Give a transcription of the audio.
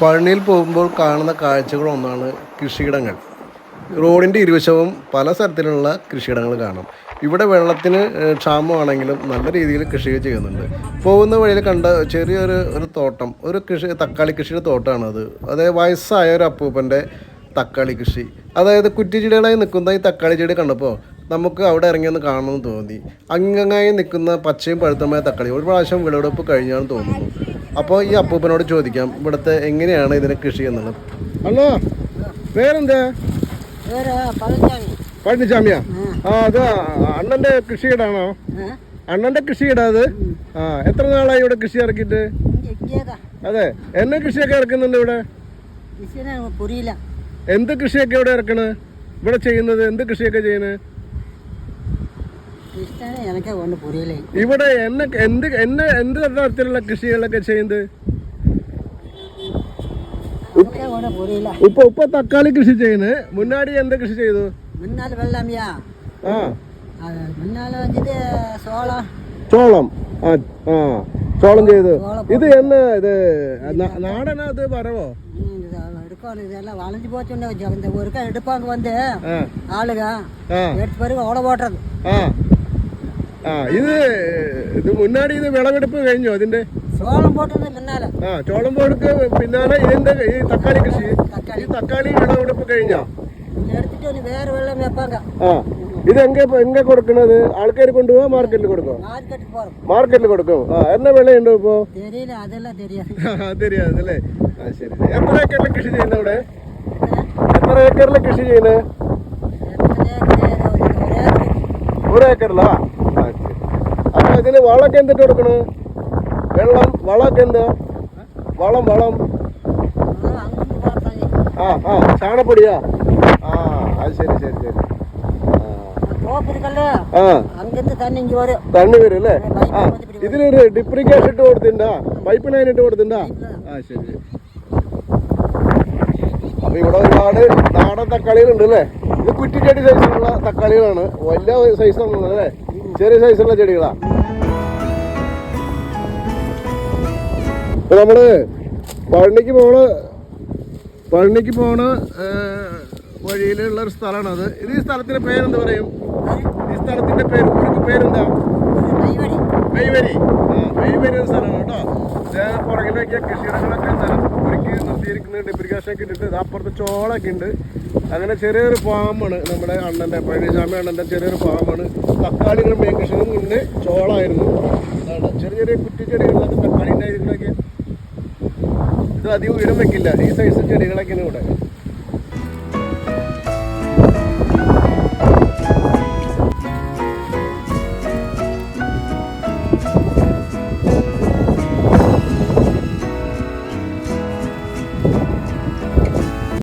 പഴനിയിൽ പോകുമ്പോൾ കാണുന്ന കാഴ്ചകളൊന്നാണ് കൃഷിയിടങ്ങൾ. റോഡിന്റെ ഇരുവശവും പല തരത്തിലുള്ള കൃഷിയിടങ്ങൾ കാണാം. ഇവിടെ വെള്ളത്തിന് ക്ഷാമമാണെങ്കിലും നല്ല രീതിയിൽ കൃഷി ചെയ്യുന്നുണ്ട്. പോകുന്ന വഴിയിൽ കണ്ട ചെറിയൊരു ഒരു തോട്ടം ഒരു കൃഷി തക്കാളി കൃഷിയുടെ തോട്ടമാണ് അത്. അതായത് വയസ്സായ ഒരു അപ്പൂപ്പന്റെ തക്കാളി കൃഷി. അതായത് കുറ്റിച്ചെടികളായി നിൽക്കുന്ന ഈ തക്കാളി ചെടി കണ്ടപ്പോൾ നമുക്ക് അവിടെ ഇറങ്ങിയൊന്ന് കാണണമെന്ന് തോന്നി. അങ്ങങ്ങായി നിൽക്കുന്ന പച്ചയും പഴുത്തമായ തക്കാളി ഒരു പ്രാവശ്യം വിളവെടുപ്പ് കഴിഞ്ഞാണെന്ന് തോന്നുന്നു. അപ്പോൾ ഈ അപ്പൂപ്പനോട് ചോദിക്കാം ഇവിടുത്തെ എങ്ങനെയാണ് ഇതിനെ കൃഷി എന്നുള്ളത്? അല്ലോ പേരെന്താ? പഴനിച്ചാമിയാ ആ. അത് അണ്ണന്റെ കൃഷിയിടാണോ? അണ്ണന്റെ കൃഷിയിടാ അത്? ആ എത്ര നാളായി ഇവിടെ കൃഷി ഇറക്കിയിട്ട്? അതെ എന്നെ കൃഷിയൊക്കെ ഇറക്കുന്നുണ്ട് ഇവിടെ? എന്ത് കൃഷിയൊക്കെ ഇവിടെ ഇറക്കണ്? ഇവിടെ ചെയ്യുന്നത് എന്ത് കൃഷിയൊക്കെ ചെയ്യുന്നത്? എനിക്ക് കൊണ്ട് പുരിയില്ലേ ഇവിടെ എന്നെ എന്ത് എന്നെ എന്ത് തരത്തിലുള്ള കൃഷികളൊക്കെ ചെയ്യുന്നത് എനിക്ക് കൊണ്ട് പുരിയില്ല ഇപ്പൊ ഇപ്പൊ തക്കാളി കൃഷി ചെയ്യുന്നത് മുന്നാടി എന്ത് കൃഷി ചെയ്തു മുന്നാൽ വെള്ളമിയാ ആ മുന്നാൽ വന്നിട്ട് സോളം ചോളം ആ ആ ചോളം ചെയ്തു சோளம் ഇത് എന്ന് ഇത് ന- നാടനാ ഇത് പറവോ எடுக்கணும் இதெல்லாம் வளைஞ்சு போச்சுன்னு வச்சோம் இந்த ஒருக்கா எடுப்பாங்க வந்து ആ ஆளுங்க ആ எடுத்த பிறகு ஓட போட்டுறது ആ ആ ഇത് ഇത് മുന്നാടി ഇത് വിളവെടുപ്പ് കഴിഞ്ഞോ അതിന്റെ சோளம் போட்டது முன்னால ആ ചോളം പോടുക്ക് പിന്നാലെ ഇതിന്റെ ഈ തക്കാളി കൃഷി ഈ തക്കാളി വിളവെടുപ്പ് കഴിഞ്ഞോ எடுத்துட்டு வந்து வேற வெள்ளம் வைப்பாங்க ആ ഇത് എങ്ക എങ്ക കൊടുക്കണത് ആൾക്കാർ കൊണ്ടുപോവാ മാർക്കറ്റിൽ കൊടുക്കും மார்க்கெட்டுக்கு போகிறோம் മാർക്കറ്റിൽ കൊടുക്കും ആ എന്ന വിളയുണ്ടോ ഇപ്പോ தெரியல அதெல்லாம் தெரியாது தெரியாது അല്ലേ ആ ശരി എത്ര ഏക്കറിലെ കൃഷി ചെയ്യുന്നത് ഇവിടെ എത്ര ഏക്കറിലെ കൃഷി ചെയ്യുന്നത് ഒരു ഏക്കറിലാ ആ ശരി അപ്പൊ ഇതിന് വളമൊക്കെ എന്തിട്ട് കൊടുക്കണേ? വെള്ളം വളമൊക്കെ എന്താ? വളം വളം. ആ ആ ചാണപ്പൊടിയാ? ആ അത് ശരി ശരി ശരി. തണ്ണി വരും. അല്ലേ? ആ. ഇതിനൊരു ഡിപ്രിക്കേഷൻ ഇട്ട് കൊടുത്തിണ്ടാ? പൈപ്പ് ലൈൻ ഇട്ട് കൊടുത്തിണ്ടാ? ആ ശരി അപ്പൊ ഇവിടെ ഒരുപാട് നാടൻ തക്കാളികളുണ്ട് അല്ലേ? ഇത് കുറ്റിച്ചെടി സൈസിലുള്ള തക്കാളികളാണ്. വലിയ സൈസൊന്നും അല്ലേ? ചെറിയ സൈസുള്ള ചെടികളാണ് അപ്പോൾ നമ്മൾ പഴനിക്ക് പോണ പഴനിക്ക് പോണ വഴിയിലുള്ള ഒരു സ്ഥലമാണ് അത്. ഇത് ഈ സ്ഥലത്തിന്റെ പേരെന്ത് പറയും? ഈ സ്ഥലത്തിന്റെ പേര് ഇവിടുത്തെ പേരെന്താ? മെയ്വരി ആ മെയ്വരി ഒരു സ്ഥലമാണ് കേട്ടോ. പുറകിലേക്ക് കൃഷിയിടങ്ങളൊക്കെ സ്ഥലം ഒരുക്കി നിർത്തിയിരിക്കുന്നുണ്ട്. ഇപ്രികാശനൊക്കെ ഇട്ടിട്ട് അപ്പുറത്ത് ചോളൊക്കെ ഉണ്ട്. അങ്ങനെ ചെറിയൊരു ഫാമാണ് നമ്മുടെ അണ്ണന്റെ പഴനിസ്വാമി അണ്ണന്റെ ചെറിയൊരു ഫാമാണ്. തക്കാളികളും മേൻ കൃഷിയും മുന്നേ ചോളായിരുന്നു. ചെറിയ ചെറിയ കുറ്റിച്ചെടികൾ ഇത് അധികം ഉയരം വെക്കില്ല. ഈ സൈസ് ചെടികളൊക്കെയാണ് ഇവിടെ.